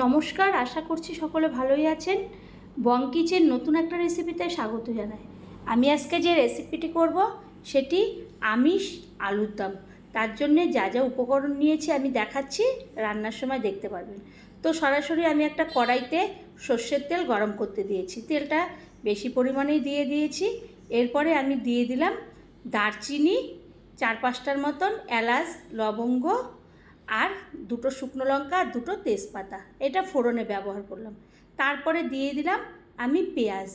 নমস্কার, আশা করছি সকলে ভালোই আছেন। বং কিচেন নতুন একটা রেসিপিতে স্বাগত জানাই। আমি আজকে যে রেসিপিটি করব, সেটি আমিষ আলুর দম। তার জন্যে যা যা উপকরণ নিয়েছি আমি দেখাচ্ছি, রান্নার সময় দেখতে পারবেন। তো সরাসরি আমি একটা কড়াইতে সর্ষের তেল গরম করতে দিয়েছি। তেলটা বেশি পরিমাণেই দিয়ে দিয়েছি। এরপরে আমি দিয়ে দিলাম দারচিনি, চার পাঁচটার মতন এলাচ, লবঙ্গ আর দুটো শুকনো লঙ্কা আর দুটো তেজপাতা। এটা ফোড়নে ব্যবহার করলাম। তারপরে দিয়ে দিলাম আমি পেঁয়াজ।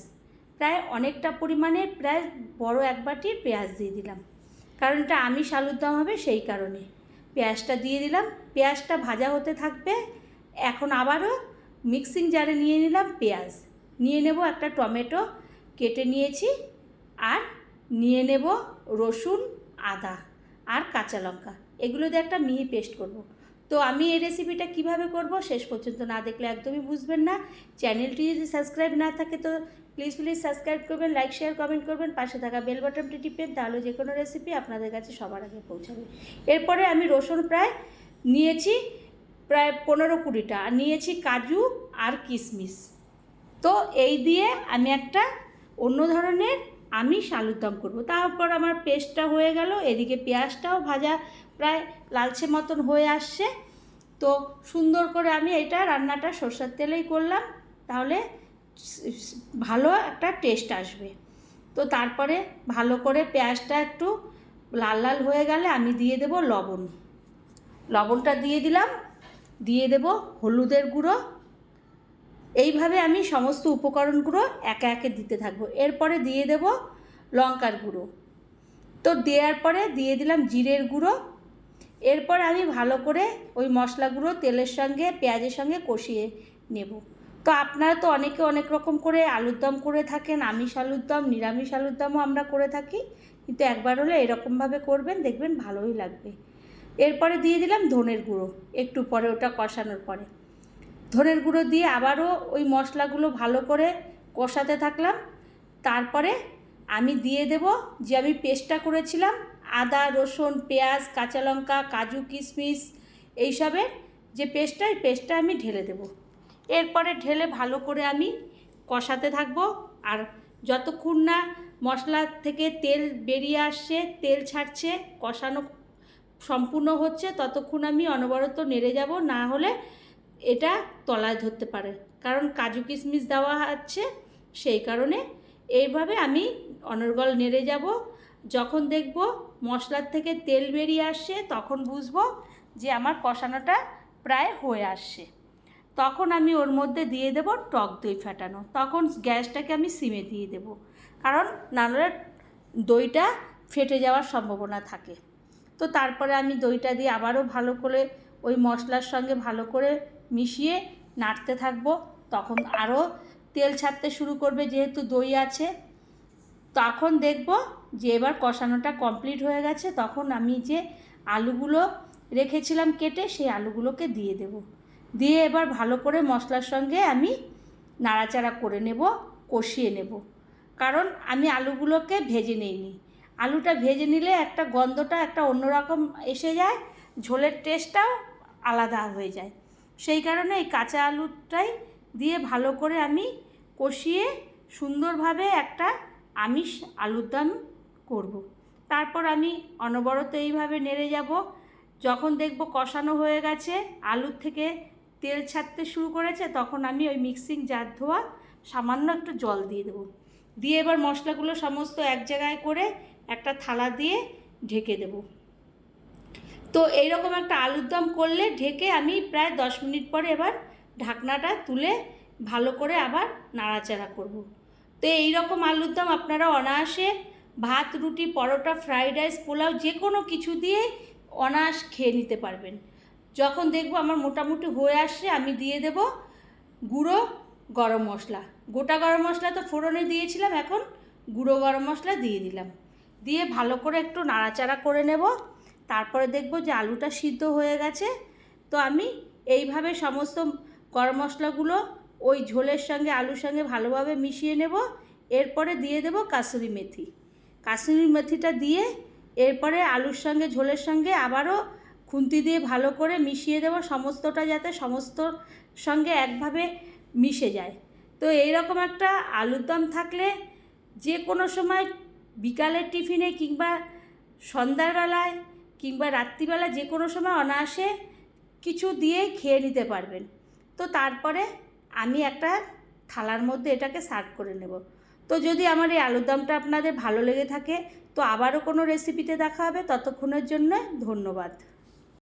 প্রায় অনেকটা পরিমাণে প্রায় বড় এক বাটি পেঁয়াজ দিয়ে দিলাম। কারণ এটা আমিষ আলুর দম হবে সেই কারণে। পেঁয়াজটা দিয়ে দিলাম। পেঁয়াজটা ভাজা হতে থাকবে। এখন আবারও মিক্সিং জারে নিয়ে নিলাম পেঁয়াজ। নিয়ে নেব একটা টমেটো, কেটে নিয়েছি আর নিয়ে নেব রসুন, আদা আর কাঁচা লঙ্কা। এগুলো দিয়ে একটা মিহি পেস্ট করব। তো আমি এই রেসিপিটা কীভাবে করব শেষ পর্যন্ত না দেখলে একদমই বুঝবেন না। চ্যানেলটি যদি সাবস্ক্রাইব না থাকে তো প্লিজ প্লিজ সাবস্ক্রাইব করবেন লাইক শেয়ার কমেন্ট করবেন। পাশে থাকা বেল বাটনটি টিপেন তাহলে যে কোনো রেসিপি আপনাদের কাছে সবার আগে পৌঁছাবে। এরপরে আমি রসুন প্রায় নিয়েছি প্রায় পনেরো কুড়িটা আর নিয়েছি কাজু আর কিশমিশ তো এই দিয়ে আমি একটা অন্য ধরনের আমি আলুর দম করব। তারপর আমার পেস্টটা হয়ে গেল, এদিকে পেঁয়াজটাও ভাজা প্রায় লালচে মতন হয়ে আসছে। তো সুন্দর করে আমি এটা রান্নাটা সর্ষের তেলেই করলাম, তাহলে ভালো একটা টেস্ট আসবে। তো তারপরে ভালো করে পেঁয়াজটা একটু লাল লাল হয়ে গেলে আমি দিয়ে দেব লবণ। লবণটা দিয়ে দিলাম, দিয়ে দেব হলুদের গুঁড়ো এইভাবে আমি সমস্ত উপকরণগুলো একে একে দিতে থাকব। এরপরে দিয়ে দেব লঙ্কার গুঁড়ো। তো দেওয়ার পরে দিয়ে দিলাম জিরের গুঁড়ো। এরপর আমি ভালো করে ওই মশলাগুলো তেলের সঙ্গে, পেঁয়াজের সঙ্গে কষিয়ে নেব। তো আপনারা তো অনেকে অনেক রকম করে আলুর দম করে থাকেন, আমিষ আলুর দম, নিরামিষ আলুর দমও আমরা করে থাকি। কিন্তু একবার হলে এরকমভাবে করবেন, দেখবেন ভালোই লাগবে। এরপরে দিয়ে দিলাম ধনের গুঁড়ো, একটু পরে ওটা কষানোর পরে। ধনের গুঁড়ো দিয়ে আবারও ওই মশলাগুলো ভালো করে কষাতে থাকলাম। তারপরে আমি দিয়ে দেব যে আমি পেস্টটা করেছিলাম, আদা, রসুন, পেঁয়াজ, কাঁচা লঙ্কা, কাজু, কিশমিশ এইসবের যে পেস্টটা, এই পেস্টটা আমি ঢেলে দেব। এরপরে ঢেলে ভালো করে আমি কষাতে থাকব। আর যতক্ষণ না মশলা থেকে তেল বেরিয়ে আসছে, তেল ছাড়ছে, কষানো সম্পূর্ণ হচ্ছে, ততক্ষণ আমি অনবরত নেড়ে যাব। না হলে এটা তলায় ধরতে পারে। কারণ কাজু কিশমিশ দেওয়া আছে সেই কারণে। এইভাবে আমি অনর্গল নেড়ে যাব। যখন দেখব মশলার থেকে তেল বেরিয়ে আসছে, তখন বুঝব যে আমার কষানোটা প্রায় হয়ে আসছে। তখন আমি ওর মধ্যে দিয়ে দেব টক দই ফাটানো। তখন গ্যাসটাকে আমি সিমে দিয়ে দেব। কারণ নাহলে দইটা ফেটে যাওয়ার সম্ভাবনা থাকে। তো তারপরে আমি দইটা দিয়ে আবারও ভালো করে ওই মশলার সঙ্গে ভালো করে মিশিয়ে নাড়তে থাকব। তখন আরও তেল ছাড়তে শুরু করবে যেহেতু দই আছে। তখন দেখব যে এবার কষানোটা কমপ্লিট হয়ে গেছে। তখন আমি যে আলুগুলো রেখেছিলাম কেটে সেই আলুগুলোকে দিয়ে দেব। দিয়ে এবার ভালো করে মশলার সঙ্গে আমি নাড়াচাড়া করে নেব, কষিয়ে নেব। কারণ আমি আলুগুলোকে ভেজে নিইনি। আলুটা ভেজে নিলে একটা গন্ধটা একটা অন্যরকম এসে যায়, ঝোলের টেস্টটাও আলাদা হয়ে যায়। সেই কারণে এই কাঁচা আলুটাই দিয়ে ভালো করে আমি কষিয়ে সুন্দরভাবে একটা আমিষ আলুর দম করব। তারপর আমি অনবরত এইভাবে নেড়ে যাব। যখন দেখব কষানো হয়ে গেছে, আলুর থেকে তেল ছাড়তে শুরু করেছে, তখন আমি ওই মিক্সিং জার ধোয়া সামান্য একটু জল দিয়ে দেবো। দিয়ে এবার মশলাগুলো সমস্ত এক জায়গায় করে একটা থালা দিয়ে ঢেকে দেবো। তো এইরকম একটা আলুর দম করলে ঢেকে আমি প্রায় দশ মিনিট পরে এবার ঢাকনাটা তুলে ভালো করে আবার নাড়াচাড়া করব। তো এই রকম আলুর দম আপনারা অনায়াসে ভাত, রুটি, পরোটা, ফ্রাইড রাইস, পোলাও যে কোনো কিছু দিয়ে অনায়াস খেয়ে নিতে পারবেন। যখন দেখব আমার মোটামুটি হয়ে আসছে, আমি দিয়ে দেব গুঁড়ো গরম মশলা। গোটা গরম মশলা তো ফোড়নে দিয়েছিলাম, এখন গুঁড়ো গরম মশলা দিয়ে দিলাম। দিয়ে ভালো করে একটু নাড়াচাড়া করে নেব। তারপরে দেখব যে আলুটা সিদ্ধ হয়ে গেছে। তো আমি এইভাবে সমস্ত গরম মশলাগুলো ওই ঝোলের সঙ্গে, আলুর সঙ্গে ভালোভাবে মিশিয়ে নেব। এরপরে দিয়ে দেব কাসুরি মেথি। কাসুরি মেথিটা দিয়ে এরপরে আলুর সঙ্গে, ঝোলের সঙ্গে আবারও খুন্তি দিয়ে ভালো করে মিশিয়ে দেবো সমস্তটা যাতে সমস্ত সঙ্গে একভাবে মিশে যায়। তো এইরকম একটা আলুর দম থাকলে যে কোনো সময় বিকালের টিফিনে কিংবা সন্ধ্যাবেলায় কিংবা রাত্রিবেলা যে কোনো সময় অনায়াসে কিছু দিয়ে খেয়ে নিতে পারবেন। তো তারপরে আমি একটা থালার মধ্যে এটাকে সার্ভ করে নেব। তো যদি আমার এই আলুর দমটা আপনাদের ভালো লেগে থাকে, তো আবারও কোনো রেসিপিতে দেখা হবে। ততক্ষণের জন্য ধন্যবাদ।